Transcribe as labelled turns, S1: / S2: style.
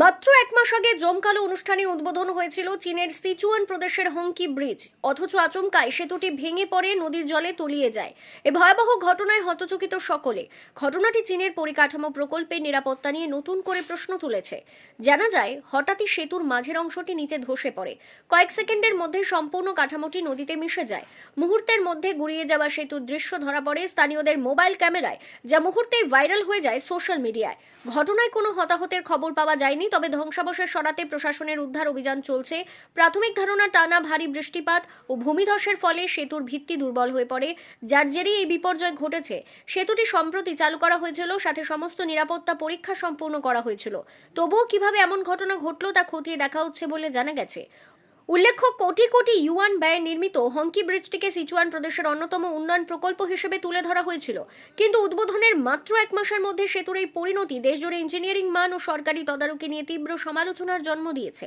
S1: মাত্র এক মাস আগে জমকালো অনুষ্ঠানে উদ্বোধন হয়েছিল চীনের সিচুয়ান প্রদেশের হংকি ব্রিজ। অথচ আচমকায় সেতুটি ভেঙে পড়ে, নদীর জলে তলিয়ে যায়। এ ভয়াবহ ঘটনায় হতচকিত সকলে। ঘটনাটি চীনের পরিকাঠামো প্রকল্পের নিরাপত্তা নিয়ে নতুন করে প্রশ্ন তুলেছে। জানা যায়, হঠাৎই সেতুর মাঝের অংশটি নিচে ধসে পড়ে। কয়েক সেকেন্ডের মধ্যে সম্পূর্ণ কাঠামোটি নদীতে মিশে যায়। মুহূর্তের মধ্যে গুড়িয়ে যাওয়া সেতুর দৃশ্য ধরা পড়ে স্থানীয়দের মোবাইল ক্যামেরায়, যা মুহূর্তেই ভাইরাল হয়ে যায় সোশ্যাল মিডিয়ায়। ঘটনায় কোনো হতাহতের খবর পাওয়া যায়নি তবে ধ্বংসাবশেষ সরাতে প্রশাসনের উদ্ধার অভিযান চলছে। প্রাথমিক ধারণা, টানা ভারী বৃষ্টিপাত ও ভূমিধসের ফলে সেতুর ভিত্তি দুর্বল হয়ে পড়ে। যার জেরেই এই বিপর্যয় ঘটেছে, সেতুটি সম্প্রতি চালু করা হয়েছিল, সাথে সমস্ত নিরাপত্তা পরীক্ষা সম্পূর্ণ করা হয়েছিল। তবুও কীভাবে এমন ঘটনা ঘটলো তা খতিয়ে দেখা হচ্ছে বলে জানা গেছে। উল্লেখ্য, কোটি কোটি ইউয়ান ব্যয় নির্মিত হংকি ব্রিজটিকে সিচুয়ান প্রদেশের অন্যতম উন্নয়ন প্রকল্প হিসেবে তুলে ধরা হয়েছিল। কিন্তু উদ্বোধনের মাত্র এক মাসের মধ্যে সেতুর এই পরিণতি দেশজুড়ে ইঞ্জিনিয়ারিং মান ও সরকারি তদারকি নিয়ে তীব্র সমালোচনার জন্ম দিয়েছে।